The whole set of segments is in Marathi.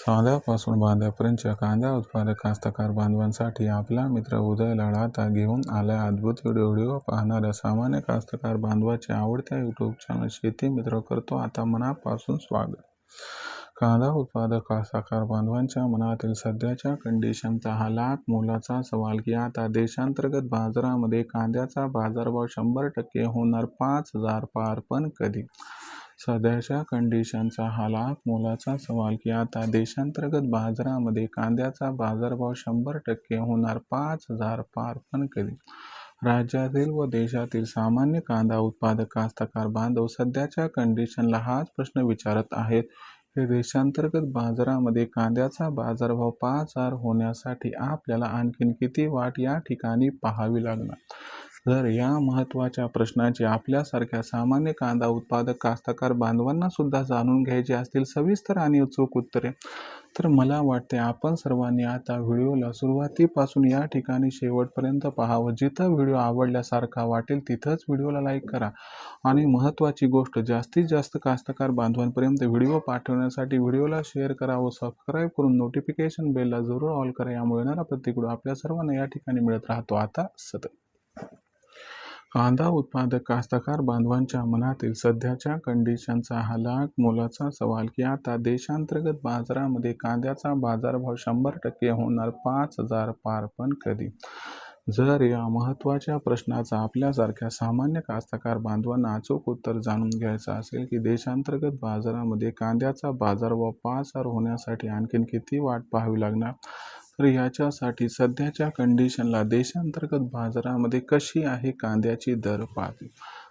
साध्यापासून बांध्यापर्यंतच्या कांदा उत्पादक कास्तकार बांधवांसाठी आपला मित्र उदय लढाता घेऊन आलाय अद्भुत व्हिडिओ. व्हिडिओ पाहणाऱ्या सामान्य कास्तकार बांधवाच्या आवडत्या यूट्यूब चॅनल शेती मित्र करतो आता मनापासून स्वागत. कांदा उत्पादक कास्तकार बांधवांच्या मनातील सध्याच्या कंडिशनचा हा लाख मोलाचा सवाल की आता देशांतर्गत बाजारामध्ये कांद्याचा बाजारभाव शंभर टक्के होणार पाच हजार पार पण कधी? सध्याच्या कंडिशनचा हा लाख मोलाचा सवाल की आता देशांतर्गत बाजारामध्ये कांद्याचा बाजारभाव शंभर टक्के होणार पाच हजार पार पण कधी राज्यातील व देशातील सामान्य कांदा उत्पादक कास्तकार बांधव सध्याच्या कंडिशनला हाच प्रश्न विचारत आहेत. हे देशांतर्गत बाजारामध्ये कांद्याचा बाजारभाव पाच हजार होण्यासाठी आपल्याला आणखीन किती वाट या ठिकाणी पाहावी लागणार? जर या महत्त्वाच्या प्रश्नाची आपल्यासारख्या सामान्य कांदा उत्पादक कास्तकार बांधवांना सुद्धा जाणून घ्यायची असतील सविस्तर आणि अचूक उत्तरे. तर मला वाटते आपण सर्वांनी आता व्हिडिओला सुरुवातीपासून या ठिकाणी शेवटपर्यंत पाहावं. जिथं व्हिडिओ आवडल्यासारखा वाटेल तिथंच व्हिडिओला लाईक करा. आणि महत्त्वाची गोष्ट जास्तीत जास्त कास्तकार बांधवांपर्यंत व्हिडिओ पाठवण्यासाठी व्हिडिओला शेअर करा व सबस्क्राईब करून नोटिफिकेशन बेलला जरूर ऑल करा. यामुळे येणारा प्रत्येक आपल्या सर्वांना या ठिकाणी मिळत राहतो. आता सतत. कांदा उत्पादक कास्तकार बांधवांच्या मनातील सध्याच्या कंडिशनचा हा लाख मोलाचा सवाल की आता देशांतर्गत बाजारामध्ये कांद्याचा बाजारभाव शंभर टक्के होणार पाच हजार पार पण कधी? जर या महत्त्वाच्या प्रश्नाचा आपल्यासारख्या सामान्य कास्तकार बांधवांना अचूक उत्तर जाणून घ्यायचं असेल की देशांतर्गत बाजारामध्ये कांद्याचा बाजारभाव पाच हजार होण्यासाठी आणखीन किती वाट पाहावी लागणार? तर याच्यासाठी सध्याच्या कंडिशनला देशांतर्गत बाजारामध्ये कशी आहे कांद्याची दर पाहते.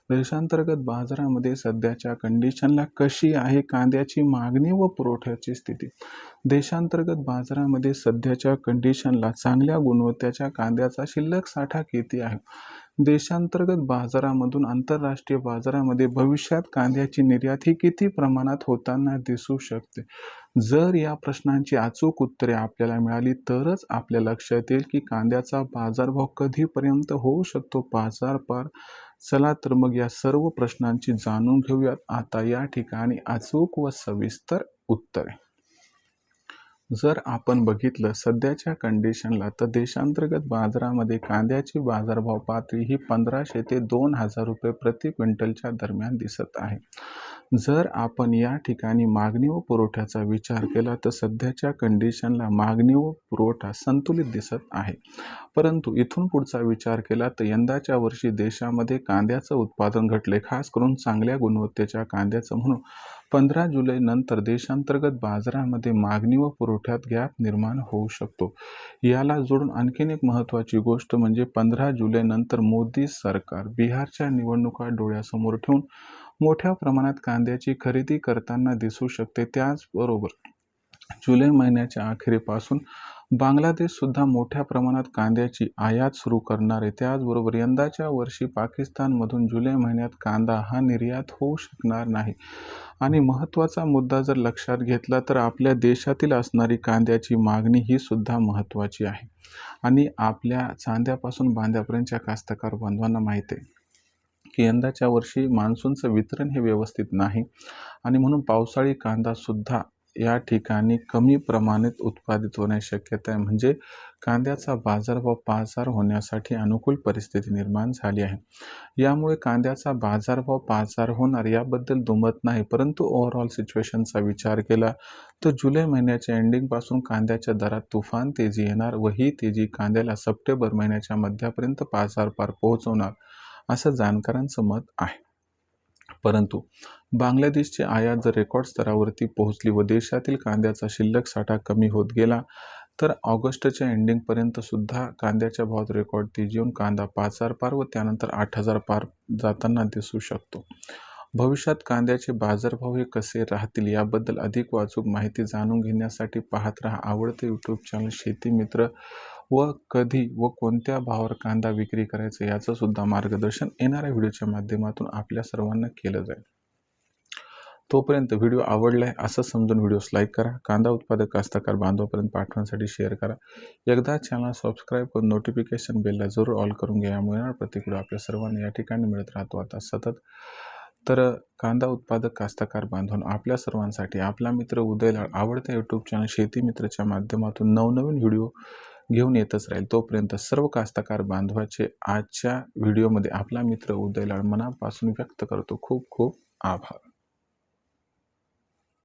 देशांतर्गत बाजारामध्ये सध्याच्या कंडिशनला कशी आहे कांद्याची मागणी व पुरवठ्याची स्थिती. देशांतर्गत बाजारामध्ये सध्याच्या कंडिशनला चांगल्या गुणवत्तेच्या कांद्याचा शिल्लक साठा किती आहे? देशांतर्गत बाजारामधून आंतरराष्ट्रीय बाजारामध्ये भविष्यात कांद्याची निर्यात ही किती प्रमाणात होताना दिसू शकते? जर या प्रश्नांची अचूक उत्तरे आपल्याला मिळाली तरच आपल्या लक्षात येईल की कांद्याचा बाजारभाव कधीपर्यंत होऊ शकतो. बाजार पार. चला तर मग या सर्व प्रश्नांची जाणून घेऊयात. आता या ठिकाणी अचूक व सविस्तर उत्तरे. जर आपण बघितलं सध्याच्या कंडिशनला तर देशांतर्गत बाजारामध्ये कांद्याची बाजारभाव पातळी ही पंधराशे ते दोन हजार रुपये प्रति क्विंटलच्या दरम्यान दिसत आहे. जर आपण या ठिकाणी मागणी व पुरवठ्याचा विचार केला तर सध्याच्या कंडिशनला मागणी व पुरवठा संतुलित दिसत आहे. परंतु इथून पुढचा विचार केला तर यंदाच्या वर्षी देशामध्ये कांद्याचं उत्पादन घटले खास करून चांगल्या गुणवत्तेच्या कांद्याचं म्हणून. पंधरा जुलै नंतर देशांतर्गत बाजारामध्ये मागणी व पुरवठ्यात गॅप निर्माण होऊ शकतो. याला जोडून आणखीन एक महत्त्वाची गोष्ट म्हणजे पंधरा जुलै नंतर मोदी सरकार बिहारच्या निवडणुका डोळ्यासमोर ठेवून मोठ्या प्रमाणात कांद्याची खरेदी करताना दिसू शकते त्याचबरोबर जुलै महिन्याच्या अखेरीपासून बांगलादेश सुद्धा मोठ्या प्रमाणात कांद्याची आयात सुरू करणार आहे. त्याचबरोबर यंदाच्या वर्षी पाकिस्तानमधून जुलै महिन्यात कांदा हा निर्यात होऊ शकणार नाही. आणि महत्त्वाचा मुद्दा जर लक्षात घेतला तर आपल्या देशातील असणारी कांद्याची मागणी ही सुद्धा महत्त्वाची आहे. आणि आपल्या चांद्यापासून बांध्यापर्यंतच्या कास्तकार बांधवांना माहीत आहे. की यंदाच्या वर्षी मान्सूनचं वितरण हे व्यवस्थित नाही. आणि म्हणून पावसाळी कांदासुद्धा या ठिकाणी कमी प्रमाणात उत्पादित होण्याची शक्यता आहे. म्हणजे कांद्याचा बाजारभाव पाचार होण्यासाठी अनुकूल परिस्थिती निर्माण झाली आहे. यामुळे कांद्याचा बाजारभाव पाचार होणार याबद्दल दुमत नाही. परंतु ओव्हरऑल सिच्युएशनचा विचार केला तर जुलै महिन्याच्या एंडिंगपासून कांद्याच्या दरात तुफान तेजी येणार व ही तेजी कांद्याला सप्टेंबर महिन्याच्या मध्यापर्यंत पाच हजार पार पोहोचवणार. असं जाणकारांचं मत आहे. परंतु बांगलादेशची आयात जर रेकॉर्ड स्तरावरती पोहोचली व देशातील कांद्याचा शिल्लक साठा कमी होत गेला तर ऑगस्टच्या एंडिंगपर्यंत सुद्धा कांद्याच्या भावात रेकॉर्ड तेजी येऊन कांदा पाच हजार पार व त्यानंतर आठ हजार पार जाताना दिसू शकतो. भविष्यात कांद्याचे बाजारभाव हे कसे राहतील याबद्दल अधिक वाचूक माहिती जाणून घेण्यासाठी पाहत राहा आवडते यूट्यूब चॅनल शेती मित्र व कधी व कोणत्या भावावर कांदा विक्री करायचं याचं सुद्धा मार्गदर्शन येणाऱ्या व्हिडिओच्या माध्यमातून आपल्या सर्वांना केलं जाईल. तोपर्यंत व्हिडिओ आवडला आहे असं समजून व्हिडिओस लाईक करा कांदा उत्पादक कास्तकार बांधवापर्यंत पाठवण्यासाठी शेअर करा. एकदा चॅनल सबस्क्राईब करून नोटिफिकेशन बेलला जरूर ऑल करून घ्या यामुळे प्रत्येक आपल्या सर्वांना या ठिकाणी मिळत राहतो. आता सतत तर कांदा उत्पादक कास्तकार बांधून आपल्या सर्वांसाठी आपला मित्र उदयलाळ आवडत्या यूट्यूब चॅनल शेती मित्रच्या माध्यमातून नवनवीन व्हिडिओ घेऊन येतच राहील. तोपर्यंत सर्व कास्तकार बांधवाचे आजच्या व्हिडिओमध्ये आपला मित्र उदयलाळ मनापासून व्यक्त करतो. खूप खूप आभार.